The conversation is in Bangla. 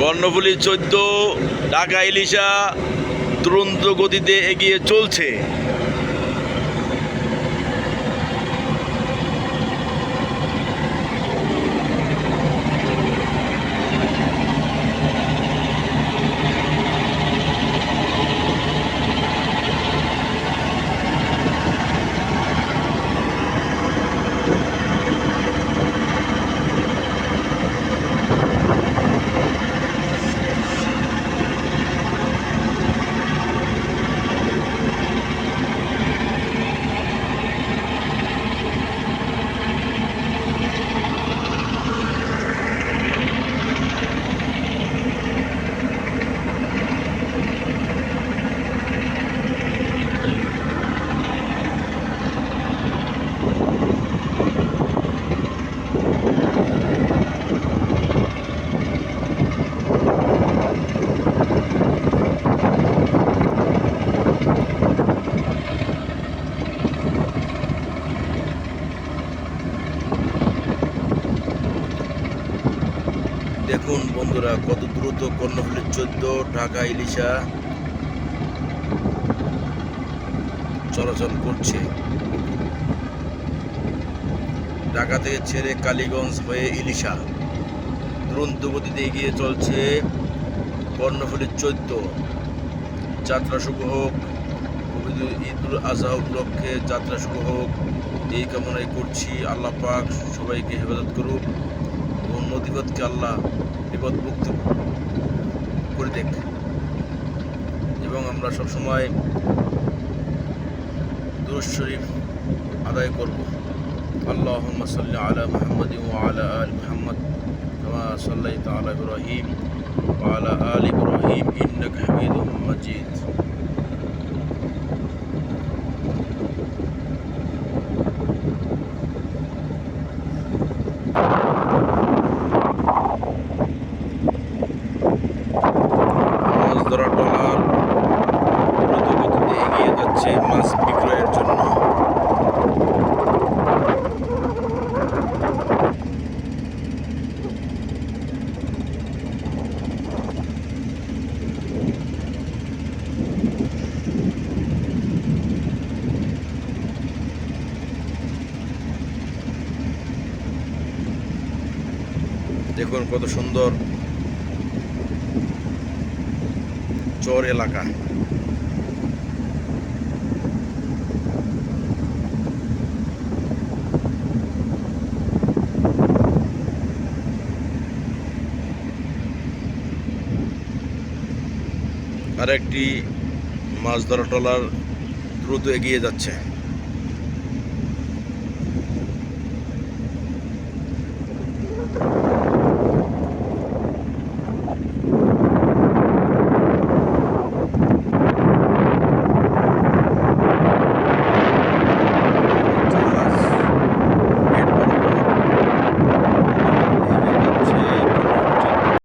কর্ণফুলী চোদ্দ ঢাকা ইলিশা তুরন্ত গতিতে এগিয়ে চলছে। দেখুন বন্ধুরা, কত দ্রুত কর্ণফুলী চোদ্দ, ঢাকা ইলিশা চলাচল করছে। ঢাকা থেকে ছেড়ে কালীগঞ্জ হয়ে ইলিশা। দ্রুত গতিতে এগিয়ে চলছে কর্ণফুলী চোদ্দ। যাত্রা শুভ হোক ঈদুল আজহা উপলক্ষে যাত্রা শুভ হোক, এই কামনাই করছি। আল্লাহ পাক সবাইকে হেফাজত করুক এবং নদীপথকে আল্লাহ বিপদ মুক্ত করে দেখ এবং আমরা সবসময় দুরুদ শরীফ আদায় করব আল্লাহ সাল্লি আলা মুহাম্মদ ওয়ালা আল মুহাম্মদ كما صليت على إبراهيم وعلى آل إبراهيم إنك حميد مجيد দেখুন কত সুন্দর চর এলাকা। আর একটি মাছ ধরা ট্রলার দ্রুত এগিয়ে যাচ্ছে।